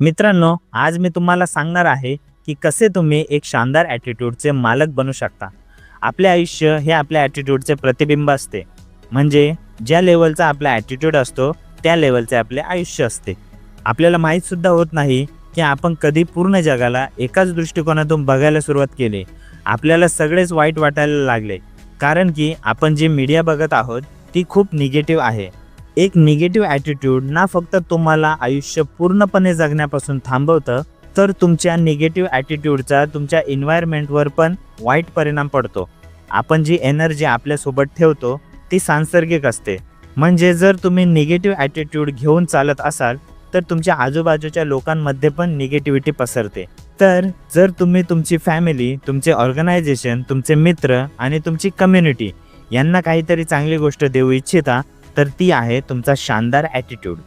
मित्रांनो आज मी तुम्हाला सांगणार आहे की कसे तुम्ही एक शानदार ॲटिट्यूडचे मालक बनू शकता. आपले आयुष्य हे आपल्या ॲटिट्यूडचे प्रतिबिंब असते. म्हणजे ज्या लेवलचा आपला ॲटिट्यूड असतो त्या लेवलचे आपले आयुष्य असते. आपल्याला माहीतसुद्धा होत नाही की आपण कधी पूर्ण जगाला एकाच दृष्टिकोनातून बघायला सुरुवात केली. आपल्याला सगळेच वाईट वाटायला लागले. कारण की आपण जी मीडिया बघत आहोत ती खूप निगेटिव्ह आहे. एक निगेटिव्ह ॲटिट्यूड ना फक्त तुम्हाला आयुष्य पूर्णपणे जगण्यापासून थांबवतं तर तुमच्या निगेटिव्ह ॲटिट्यूडचा तुमच्या इन्व्हायरमेंटवर पण वाईट परिणाम पडतो. आपण जी एनर्जी आपल्यासोबत ठेवतो ती सांसर्गिक असते. म्हणजे जर तुम्ही निगेटिव्ह ॲटिट्यूड घेऊन चालत असाल तर तुमच्या आजूबाजूच्या लोकांमध्ये पण निगेटिव्हिटी पसरते. तर जर तुम्ही तुमची फॅमिली तुमचे ऑर्गनायझेशन तुमचे मित्र आणि तुमची कम्युनिटी यांना काहीतरी चांगली गोष्ट देऊ इच्छिता तर ती आहे तुमचा शानदार ॲटिट्यूड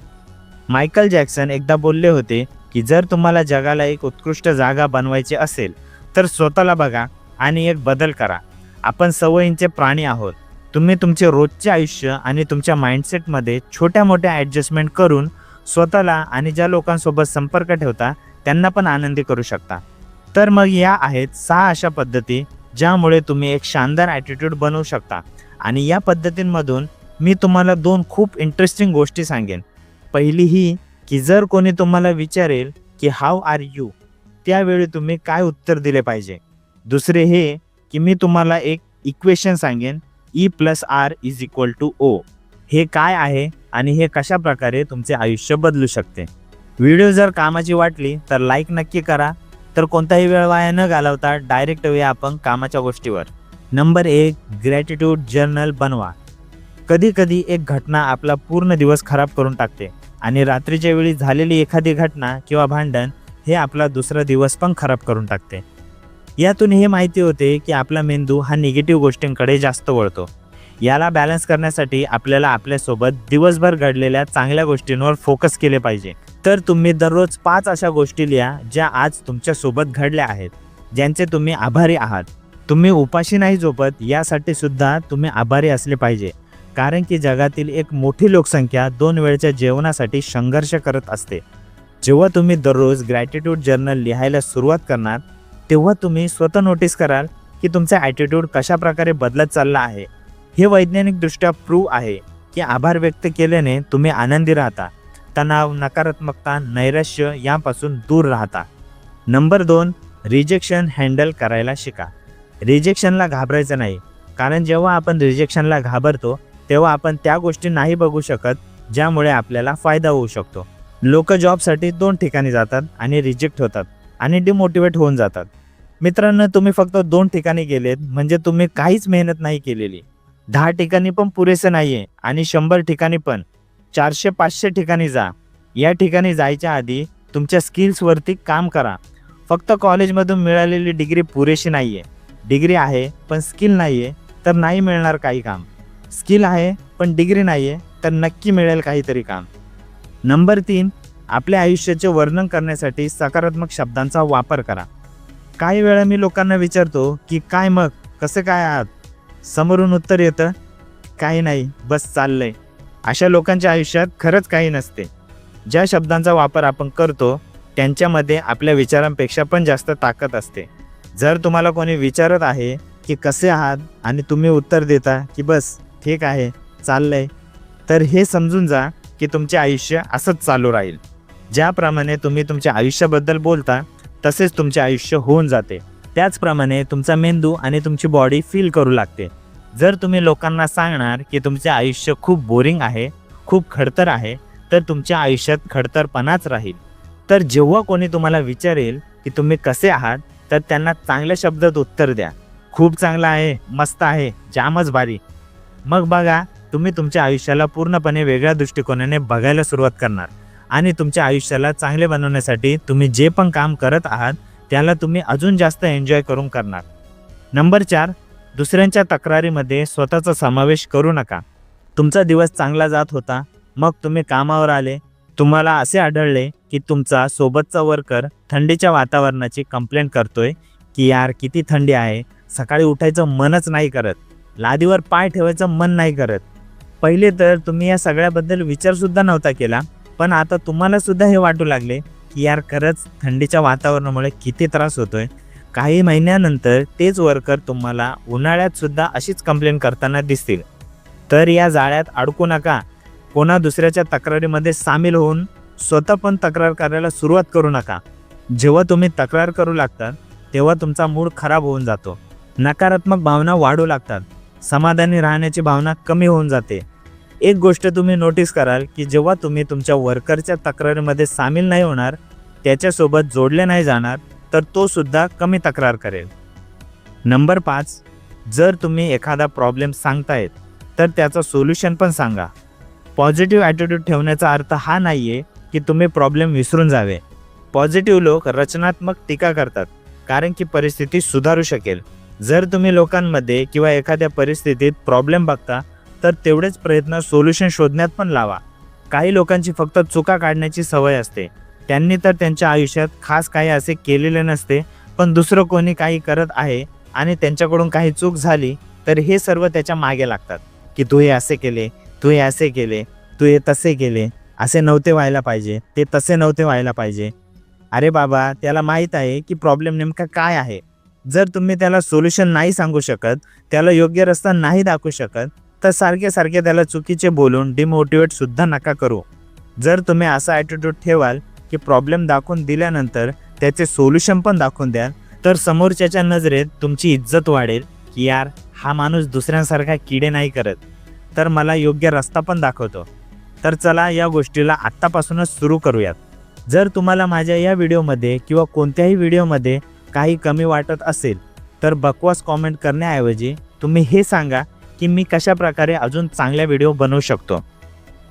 मायकल जॅक्सन एकदा बोलले होते की जर तुम्हाला जगाला एक उत्कृष्ट जागा बनवायची असेल तर स्वतःला बघा आणि एक बदल करा. आपण सवयींचे प्राणी आहोत. तुम्ही तुमचे रोजचे आयुष्य आणि तुमच्या माइंडसेटमध्ये छोट्या मोठ्या ॲडजस्टमेंट करून स्वतःला आणि ज्या लोकांसोबत संपर्क ठेवता त्यांना पण आनंदी करू शकता. तर मग या आहेत सहा अशा पद्धती ज्यामुळे तुम्ही एक शानदार ॲटिट्यूड बनवू शकता. आणि या पद्धतींमधून मी तुम्हाला दोन खूप इंटरेस्टिंग गोष्टी सांगेन. पहिली ही की जर कोणी तुम्हाला विचारेल की हाव आर यू त्यावेळी तुम्ही काय उत्तर दिले पाहिजे. दुसरे हे की मी तुम्हाला एक इक्वेशन सांगेन E plus R is equal to O हे काय आहे आणि हे कशा प्रकारे तुमचे आयुष्य बदलू शकते. व्हिडिओ जर कामाची वाटली तर लाईक नक्की करा. तर कोणताही वेळ वाया न घालवता डायरेक्ट येऊया आपण कामाच्या गोष्टीवर. नंबर एक ग्रॅटिट्यूड जर्नल बनवा. कधी कधी एक घटना आपला पूर्ण दिवस खराब करून टाकते आणि रात्रीच्या वेळी झालेली एखादी घटना किंवा भांडण हे आपला दुसरा दिवस पण खराब करून टाकते. यातून हे माहिती होते की आपला मेंदू हा निगेटिव्ह गोष्टींकडे जास्त वळतो. याला बॅलन्स करण्यासाठी आपल्याला आपल्यासोबत दिवसभर घडलेल्या चांगल्या गोष्टींवर फोकस केले पाहिजे. तर तुम्ही दररोज पाच अशा गोष्टी लिहा ज्या आज तुमच्यासोबत घडल्या आहेत ज्यांचे तुम्ही आभारी आहात. तुम्ही उपाशी नाही झोपत यासाठी सुद्धा तुम्ही आभारी असले पाहिजे. कारण की जगातील एक मोठी लोकसंख्या दोन वेळच्या जेवणासाठी संघर्ष करत असते. जेव्हा तुम्ही दररोज ग्रॅटिट्यूड जर्नल लिहायला सुरुवात करणार तेव्हा तुम्ही स्वतः नोटीस कराल की तुमचा ॲटिट्यूड कशा प्रकारे बदलत चालला आहे. हे वैज्ञानिकदृष्ट्या प्रूव्ह आहे की आभार व्यक्त केल्याने तुम्ही आनंदी राहता तणाव नकारात्मकता नैराश्य यापासून दूर राहता. नंबर दोन रिजेक्शन हँडल करायला शिका. रिजेक्शनला घाबरायचं नाही. कारण जेव्हा आपण रिजेक्शनला घाबरतो तेव्हा आपण त्या गोष्टी नाही बघू शकत ज्यामुळे आपल्याला फायदा होऊ शकतो. लोक जॉबसाठी दोन ठिकाणी जातात आणि रिजेक्ट होतात आणि डिमोटिवेट होऊन जातात. मित्रांनो तुम्ही फक्त दोन ठिकाणी गेलेत म्हणजे तुम्ही काहीच मेहनत नाही केलेली. दहा ठिकाणी पण पुरेसं नाही आहे आणि शंभर ठिकाणी पण. चारशे पाचशे ठिकाणी जा. या ठिकाणी जायच्या आधी तुमच्या स्किल्सवरती काम करा. फक्त कॉलेजमधून मिळालेली डिग्री पुरेशी नाही आहे डिग्री आहे पण स्किल नाही आहे तर नाही मिळणार काही काम. स्किल आहे पण डिग्री नाही आहे तर नक्की मिळेल काहीतरी काम. नंबर तीन आपल्या आयुष्याचे वर्णन करण्यासाठी सकारात्मक शब्दांचा वापर करा. काही वेळा मी लोकांना विचारतो की काय मग? कसं काय आहात? समोरून उत्तर येतं काही नाही बस चाललंय. अशा लोकांच्या आयुष्यात खरंच काही नसते. ज्या शब्दांचा वापर आपण करतो त्यांच्यामध्ये आपल्या विचारांपेक्षा पण जास्त ताकद असते. जर तुम्हाला कोणी विचारत आहे की कसे आहात? आणि तुम्ही उत्तर देता की बस ठीक आहे चाललंय. तर हे समजून जा की तुमचे आयुष्य असंच चालू राहील. ज्याप्रमाणे तुम्ही तुमच्या आयुष्याबद्दल बोलता तसेच तुमचे आयुष्य होऊन जाते. त्याचप्रमाणे तुमचा मेंदू आणि तुमची बॉडी फील करू लागते. जर तुम्ही लोकांना सांगणार की तुमचे आयुष्य खूप बोरिंग आहे खूप खडतर आहे तर तुमच्या आयुष्यात खडतरपणाच राहील. तर जेव्हा कोणी तुम्हाला विचारेल की तुम्ही कसे आहात तर त्यांना चांगल्या शब्दात उत्तर द्या. खूप चांगला आहे मस्त आहे जामच भारी. मग बघा तुम्ही तुमच्या आयुष्याला पूर्णपणे वेगळ्या दृष्टिकोनाने बघायला सुरुवात करणार. आणि तुमच्या आयुष्याला चांगले बनवण्यासाठी तुम्ही जे पण काम करत आहात त्याला तुम्ही अजून जास्त एन्जॉय करून करणार. नंबर चार दुसऱ्यांच्या तक्रारीमध्ये स्वतःचा समावेश करू नका. तुमचा दिवस चांगला जात होता मग तुम्ही कामावर आले. तुम्हाला असे आढळले की तुमचा सोबतचा वर्कर थंडीच्या वातावरणाची कंप्लेंट करतोय की यार किती थंडी आहे सकाळी उठायचं मनच नाही करत. लादीवर पाय ठेवायचं मन नाही करत. पहिले तर तुम्ही या सगळ्याबद्दल विचारसुद्धा नव्हता केला पण आता तुम्हालासुद्धा हे वाटू लागले की यार खरंच थंडीच्या वातावरणामुळे किती त्रास होतोय. काही महिन्यानंतर तेच वर्कर तुम्हाला उन्हाळ्यातसुद्धा अशीच कंप्लेंट करताना दिसतील. तर या जाळ्यात अडकू नका. कोणा दुसऱ्याच्या तक्रारीमध्ये सामील होऊन स्वतः पण तक्रार करायला सुरुवात करू नका. जेव्हा तुम्ही तक्रार करू लागतात तेव्हा तुमचा मूड खराब होऊन जातो. नकारात्मक भावना वाढू लागतात. समाधानी राहण्याची भावना कमी होऊन जाते. एक गोष्ट तुम्ही नोटीस कराल की जेव्हा तुम्ही तुमच्या वर्करच्या तक्रारीमध्ये सामील नाही होणार त्याच्यासोबत जोडले नाही जाणार तर तो सुद्धा कमी तक्रार करेल. नंबर पाच जर तुम्ही एखादा प्रॉब्लेम सांगतायत तर त्याचं सोल्युशन पण सांगा. पॉझिटिव्ह ॲटिट्यूड ठेवण्याचा अर्थ हा नाही आहे की तुम्ही प्रॉब्लेम विसरून जावे. पॉझिटिव्ह लोक रचनात्मक टीका करतात कारण की परिस्थिती सुधारू शकेल. जर तुम्ही लोकांमध्ये किंवा एखाद्या परिस्थितीत प्रॉब्लेम बघता तर तेवढेच प्रयत्न सोल्युशन शोधण्यात पण लावा. काही लोकांची फक्त चुका काढण्याची सवय असते. त्यांनी तर त्यांच्या आयुष्यात खास काही असे केलेले नसते पण दुसरं कोणी काही करत आहे आणि त्यांच्याकडून काही चूक झाली तर हे सर्व त्याच्यामागे लागतात. की तू हे असे केले तू हे असे केले तू हे तसे केले. असे नव्हते व्हायला पाहिजे ते तसे नव्हते व्हायला पाहिजे. अरे बाबा त्याला माहीत आहे की प्रॉब्लेम नेमका काय आहे. जर तुम्ही त्याला सोल्युशन नाही सांगू शकत त्याला योग्य रस्ता नाही दाखवू शकत तर सारखे सारखे त्याला चुकीचे बोलून डिमोटिवेट सुद्धा नका करू. जर तुम्ही असा ॲटिट्यूड ठेवाल की प्रॉब्लेम दाखवून दिल्यानंतर त्याचे सोल्युशन पण दाखवून द्याल तर समोरच्याच्या नजरेत तुमची इज्जत वाढेल की यार हा माणूस दुसऱ्यांसारखा किडे नाही करत. तर मला योग्य रस्ता पण दाखवतो. तर चला या गोष्टीला आत्तापासूनच सुरू करूयात. जर तुम्हाला माझ्या या व्हिडिओमध्ये किंवा कोणत्याही व्हिडिओमध्ये काही कमी वाटत असेल तर बकवास कॉमेंट करण्याऐवजी तुम्ही हे सांगा की मी कशा प्रकारे अजून चांगल्या व्हिडिओ बनवू शकतो.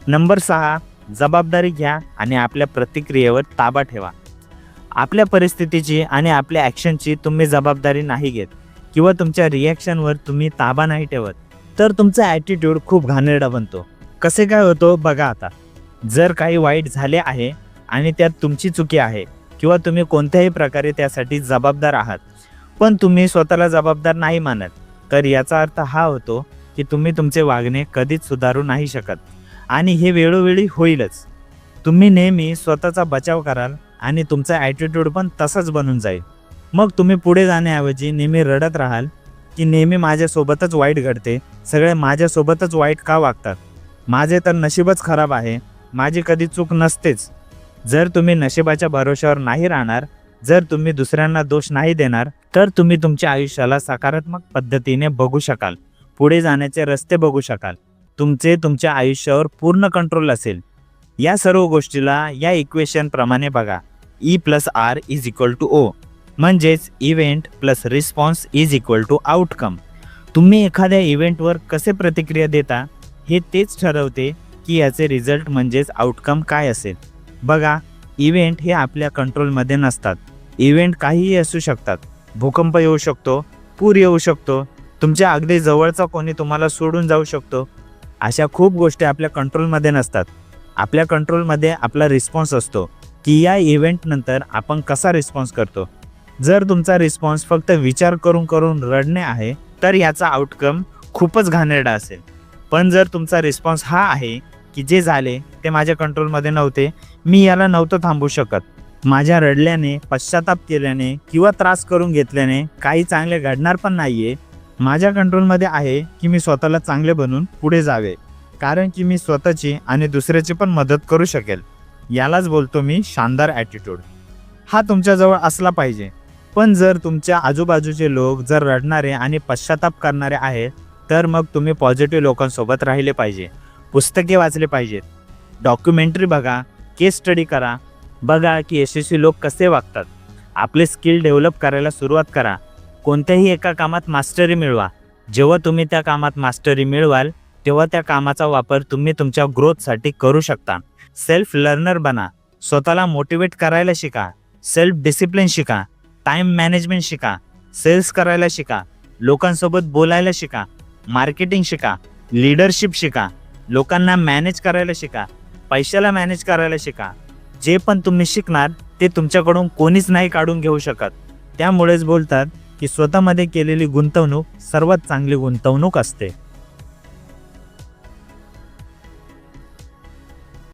नंबर सहा जबाबदारी घ्या आणि आपल्या प्रतिक्रियेवर ताबा ठेवा. आपल्या परिस्थितीची आणि आपल्या ॲक्शनची तुम्ही जबाबदारी नाही घेत किंवा तुमच्या रिॲक्शनवर तुम्ही ताबा नाही ठेवत तर तुमचा ॲटिट्यूड खूप घाणेरडा बनतो. कसे काय होतो बघा आता. जर काही वाईट झाले आहे आणि त्यात तुमची चुकी आहे किंवा तुम्ही कोणत्याही प्रकारे त्यासाठी जबाबदार आहात. पण तुम्ही स्वतःला जबाबदार नाही मानत. तर याचा अर्थ हा होतो की तुम्ही तुमचे वागणे कधीच सुधारू नाही शकत. आणि हे वेळोवेळी होईलच. तुम्ही नेहमी स्वतःचा बचाव कराल आणि तुमचा ॲटिट्यूड पण तसाच बनून जाईल. मग तुम्ही पुढे जाण्याऐवजी नेहमी रडत राहाल की नेहमी माझ्यासोबतच वाईट घडते. सगळे माझ्यासोबतच वाईट का वागतात? माझे तर नशीबच खराब आहे. माझी कधी चूक नसतेच. जर तुम्ही नशिबाच्या भरोश्यावर नाही राहणार जर तुम्ही दुसऱ्यांना दोष नाही देणार तर तुम्ही तुमच्या आयुष्याला सकारात्मक पद्धतीने बघू शकाल. पुढे जाण्याचे रस्ते बघू शकाल. तुमचे तुमच्या आयुष्यावर पूर्ण कंट्रोल असेल. या सर्व गोष्टीला या इक्वेशन प्रमाणे बघा. E plus R is equal to O म्हणजेच event plus response is equal to outcome तुम्ही एखाद्या इव्हेंटवर कसे प्रतिक्रिया देता हे तेच ठरवते की याचे रिझल्ट म्हणजेच आउटकम काय असेल. बघा इव्हेंट हे आपल्या कंट्रोलमध्ये नसतात. इव्हेंट काहीही असू शकतात. भूकंप येऊ शकतो पूर येऊ शकतो तुमच्या अगदी जवळचा कोणी तुम्हाला सोडून जाऊ शकतो. अशा खूप गोष्टी आपल्या कंट्रोलमध्ये नसतात. आपल्या कंट्रोलमध्ये आपला रिस्पॉन्स असतो की या इव्हेंटनंतर आपण कसा रिस्पॉन्स करतो. जर तुमचा रिस्पॉन्स फक्त विचार करून करून रडणे आहे तर याचा आउटकम खूपच घाणेरडा असेल. पण जर तुमचा रिस्पॉन्स हा आहे की जे झाले ते माझ्या कंट्रोलमध्ये नव्हते. मी याला नव्हतं थांबू शकत. माझ्या रडल्याने पश्चाताप केल्याने किंवा त्रास करून घेतल्याने काही चांगले घडणार पण नाही आहे माझ्या कंट्रोलमध्ये आहे की मी स्वतःला चांगले बनून पुढे जावे. कारण की मी स्वतःची आणि दुसऱ्याची पण मदत करू शकेल. यालाच बोलतो मी शानदार ॲटिट्यूड हा तुमच्याजवळ असला पाहिजे. पण जर तुमच्या आजूबाजूचे लोक जर रडणारे आणि पश्चाताप करणारे आहेत तर मग तुम्ही पॉझिटिव्ह लोकांसोबत राहिले पाहिजे. पुस्तके वाचले पाहिजेत. डॉक्युमेंटरी बघा केस स्टडी करा बघा की यशस्वी लोक कसे वागतात. आपले स्किल डेव्हलप करायला सुरुवात करा. कोणत्याही एका कामात मास्टरी मिळवा. जेव्हा तुम्ही त्या कामात मास्टरी मिळवाल तेव्हा त्या कामाचा वापर तुम्ही तुमच्या ग्रोथसाठी करू शकता. सेल्फ लर्नर बना. स्वतःला मोटिवेट करायला शिका. सेल्फ डिसिप्लिन शिका. टाईम मॅनेजमेंट शिका. सेल्स करायला शिका. लोकांसोबत बोलायला शिका. मार्केटिंग शिका. लीडरशिप शिका. लोकांना मॅनेज करायला शिका पैशाला मॅनेज करायला शिका. जे पण तुम्ही शिकणार ते तुमच्याकडून कोणीच नाही काढून घेऊ शकत. त्यामुळेच बोलतात की स्वतःमध्ये केलेली गुंतवणूक सर्वात चांगली गुंतवणूक असते.